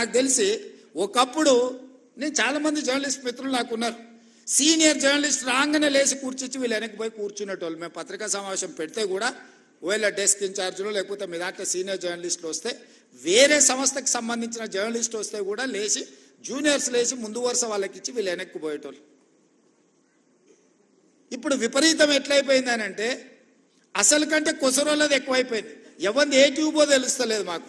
నాకు తెలిసి ఒకప్పుడు నేను చాలా మంది జర్నలిస్ట్ మిత్రులు నాకు ఉన్నారు. సీనియర్ జర్నలిస్ట్ రాగానే లేచి కూర్చొచ్చి వీళ్ళు వెనక్కి పోయి కూర్చునేటోళ్ళు. మేము పత్రికా సమావేశం పెడితే కూడా ఒకవేళ డెస్క్ ఇన్ఛార్జ్లో లేకపోతే మీ దాంట్లో సీనియర్ జర్నలిస్టులు వస్తే వేరే సంస్థకి సంబంధించిన జర్నలిస్ట్ వస్తే కూడా లేచి జూనియర్స్ లేచి ముందు వరుస వాళ్ళకి ఇచ్చి వీళ్ళు వెనక్కి పోయేటోళ్ళు. ఇప్పుడు విపరీతం ఎట్లయిపోయింది అని అంటే అసలు కంటే కొసరోళ్ళది ఎక్కువైపోయింది. ఎవరిది ఏ ట్యూబో తెలుస్తలేదు మాకు.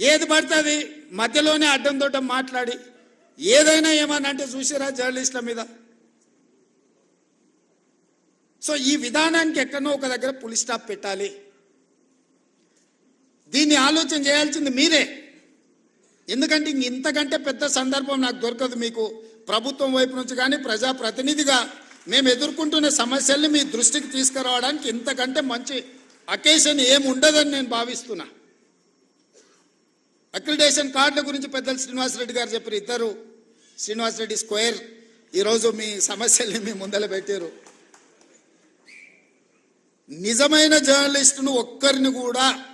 ఏది పడుతుంది? మధ్యలోనే అడ్డం దొడ్డం మాట్లాడి. ఏదైనా ఏమని అంటే చూసిరా జర్నలిస్టుల మీద. సో ఈ విధానానికి ఎక్కడో ఒక దగ్గర పులి స్టాప్ పెట్టాలి. దీన్ని ఆలోచన చేయాల్సింది మీరే. ఎందుకంటే ఇంక ఇంతకంటే పెద్ద సందర్భం నాకు దొరకదు మీకు. ప్రభుత్వం వైపు నుంచి కానీ ప్రజాప్రతినిధిగా మేము ఎదుర్కొంటున్న సమస్యల్ని మీ దృష్టికి తీసుకురావడానికి ఇంతకంటే మంచి అకేషన్ ఏమి ఉండదని నేను భావిస్తున్నా. అక్రిడేషన్ కార్డుల గురించి పెద్దలు శ్రీనివాసరెడ్డి గారు చెప్పారు. ఇద్దరు. శ్రీనివాసరెడ్డి స్క్వేర్. ఈరోజు మీ సమస్యల్ని మీ ముందర పెట్టారు. నిజమైన జర్నలిస్టును ఒక్కరిని కూడా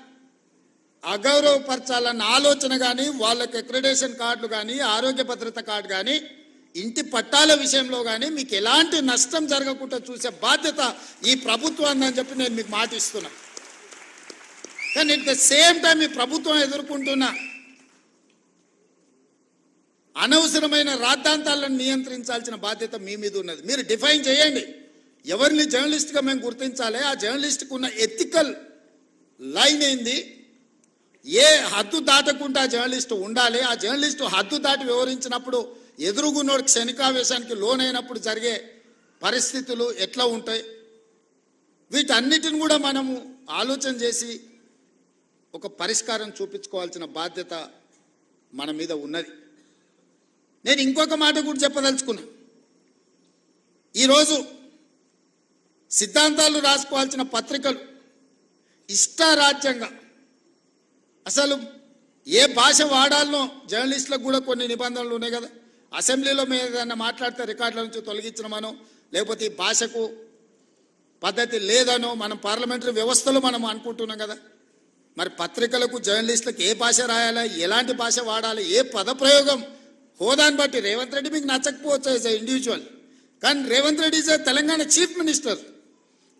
అగౌరవపరచాలన్న ఆలోచన కానీ వాళ్ళకి అక్రిడేషన్ కార్డులు కానీ ఆరోగ్య భద్రత కార్డు కానీ ఇంటి పట్టాల విషయంలో కానీ మీకు ఎలాంటి నష్టం జరగకుండా చూసే బాధ్యత ఈ ప్రభుత్వం అని చెప్పి నేను మీకు మాటిస్తున్నా. కానీ ఎట్ ద సేమ్ టైం ఈ ప్రభుత్వం ఎదుర్కొంటున్న అనవసరమైన రాద్ధాంతాలను నియంత్రించాల్సిన బాధ్యత మీ మీద ఉన్నది. మీరు డిఫైన్ చేయండి. ఎవరిని జర్నలిస్ట్గా మేము గుర్తించాలి? ఆ జర్నలిస్ట్కి ఉన్న ఎథికల్ లైన్ ఏంది? ఏ హద్దు దాటకుండా జర్నలిస్ట్ ఉండాలి? ఆ జర్నలిస్ట్ హద్దు దాటి వివరించినప్పుడు ఎదురుగున్నోడు క్షణికావేశానికి లోనైనప్పుడు జరిగే పరిస్థితులు ఎట్లా ఉంటాయి? వీటన్నిటిని కూడా మనము ఆలోచన చేసి ఒక పరిష్కారం చూపించుకోవాల్సిన బాధ్యత మన మీద ఉన్నది. నేను ఇంకొక మాట కూడా చెప్పదలుచుకున్నా. ఈరోజు సిద్ధాంతాలు రాసుకోవాల్సిన పత్రికలు ఇష్టారాజ్యంగా అసలు ఏ భాష వాడాలనో జర్నలిస్టులకు కూడా కొన్ని నిబంధనలు ఉన్నాయి కదా. అసెంబ్లీలో మేము ఏదైనా మాట్లాడితే రికార్డుల నుంచి తొలగించడమనో లేకపోతే ఈ భాషకు పద్ధతి లేదనో మనం పార్లమెంటరీ వ్యవస్థలో మనం అనుకుంటున్నాం కదా. మరి పత్రికలకు జర్నలిస్టులకు ఏ భాష రాయాలా? ఎలాంటి భాష వాడాలి? ఏ పదప్రయోగం? హోదాని బట్టి రేవంత్ రెడ్డి మీకు నచ్చకపోవచ్చు యాజ్ ఇండివిజువల్ కానీ Revanth Reddy is Telangana chief minister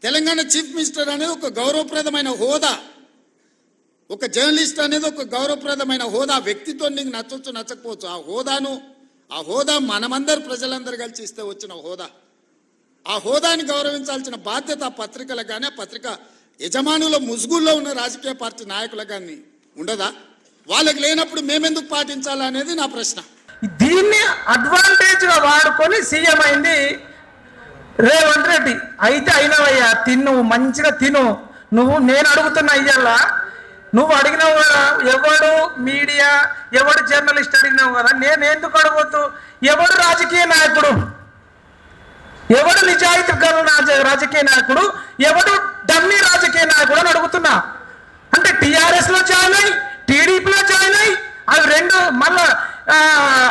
Telangana chief minister అనేది ఒక గౌరవప్రదమైన హోదా. ఒక జర్నలిస్ట్ అనేది ఒక గౌరవప్రదమైన హోదా. వ్యక్తితో నీకు నచ్చవచ్చు నచ్చకపోవచ్చు. ఆ హోదాను ఆ హోదా మనమందరు ప్రజలందరూ కలిసి ఇస్తే వచ్చిన హోదా. ఆ హోదాని గౌరవించాల్సిన బాధ్యత ఆ పత్రికలకు కానీ పత్రిక యజమానుల ముసుగుల్లో ఉన్న రాజకీయ పార్టీ నాయకులకు కానీ ఉండదా? వాళ్ళకి లేనప్పుడు మేమెందుకు పాటించాలా అనేది నా ప్రశ్న. దీన్ని అడ్వాంటేజ్గా వాడుకొని సీఎం అయింది రేవంత్ రెడ్డి. అయితే అయినవయ్యా తిను మంచిగా తిను. నువ్వు నేను అడుగుతున్నా అయ్యల్లా నువ్వు అడిగినావు కదా ఎవడు మీడియా ఎవడు జర్నలిస్ట్ అడిగినావు కదా నేను ఎందుకు అడగొద్దు? ఎవడు రాజకీయ నాయకుడు? ఎవడు నిజాయితీ గల రాజ- రాజకీయ నాయకుడు? ఎవడు డమ్మీ రాజకీయ నాయకుడు అని అడుగుతున్నా. అంటే టిఆర్ఎస్లో జాయిన్ అయ్యి టీడీపీలో జాయిన్ అయ్యి అవి రెండు మళ్ళా ఆ,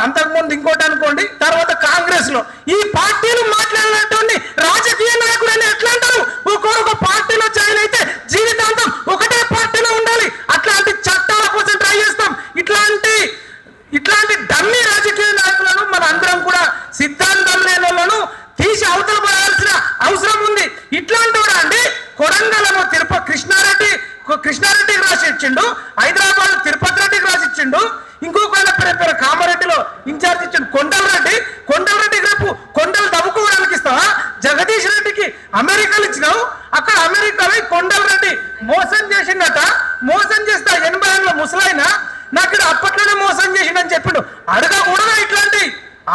అంతకుముందు ఇంకోటి అనుకోండి తర్వాత కాంగ్రెస్లో ఈ పార్టీలు మాట్లాడినటువంటి రాజకీయ నాయకుడు అని ఎట్లా అంటారు? ఒక్కొక్క పార్టీలో జాయిన్ అయితే జీవితం ఒకటే పార్టీలో ఉండాలి అట్లాంటి చట్టాల కోసం ట్రై చేస్తాం ఇట్లాంటి ఇట్లాంటి డమ్మీ రాజకీయ నాయకులను మన అందరం కూడా సిద్ధాంతం లేని వాళ్ళను తీసి అవతల పడాల్సిన అవసరం ఉంది ఇట్లాంటి వాడు అండి కొడంగల్ తిరుపతి కృష్ణారెడ్డి కొ- కృష్ణారెడ్డికి రాసి ఇచ్చిండు హైదరాబాద్ తిరుపతి రెడ్డికి రాసి ఇచ్చిండు ఇంకొక ఆయన పేరు కామారెడ్డిలో ఇన్ఛార్జ్ ఇచ్చిండు కొండలరెడ్డి కొండలరెడ్డికి రేపు కొండలు దమ్ముకోవడానికి ఇస్తావా? జగదీష్ రెడ్డికి అమెరికాలు ఇచ్చినావు. అక్కడ అమెరికాలో కొండలరెడ్డి మోసం చేసిండట. మోసం చేస్తా ఎనభై ఏళ్ళ ముసలాయన నాకు ఇక్కడ అప్పట్లోనే మోసం చేసిండని చెప్పిండు. అడగకూడదు ఇట్లాంటి?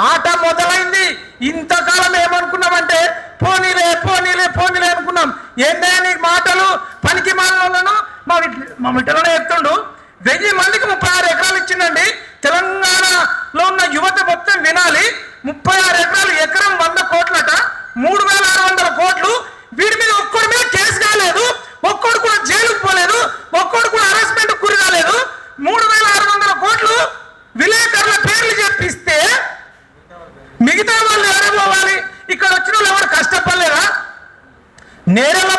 ఆట మొదలైంది. ఇంతకాలం ఏమనుకున్నామంటే పోనీలే పోనీలే పోనీలే అనుకున్నాం. ఏంటని నీ మాటలు పనికి మాలను మా విట్- మా వెయ్యి మందికి ముప్పై ఆరు ఎకరాలు ఇచ్చిందండి తెలంగాణలో ఉన్న యువత మొత్తం వినాలి. ముప్పై ఆరు ఎకరాలు ఎకరం వంద కోట్లట. మూడు వేల ఆరు వందల కోట్లు. వీడి మీద ఒక్కడి మీద కేసు కాలేదు. ఒక్కడు కూడా జైలుకు పోలేదు. ఒక్కడు కూడా అరెస్ట్మెంట్ గురి కాలేదు. మూడు వేల ఆరు వందల కోట్లు. విలేకరుల పేర్లు చెప్పిస్తే మిగతా వాళ్ళు ఎవరు పోవాలి? ఇక్కడ వచ్చిన వాళ్ళు ఎవరు కష్టపడలేరా? నేరం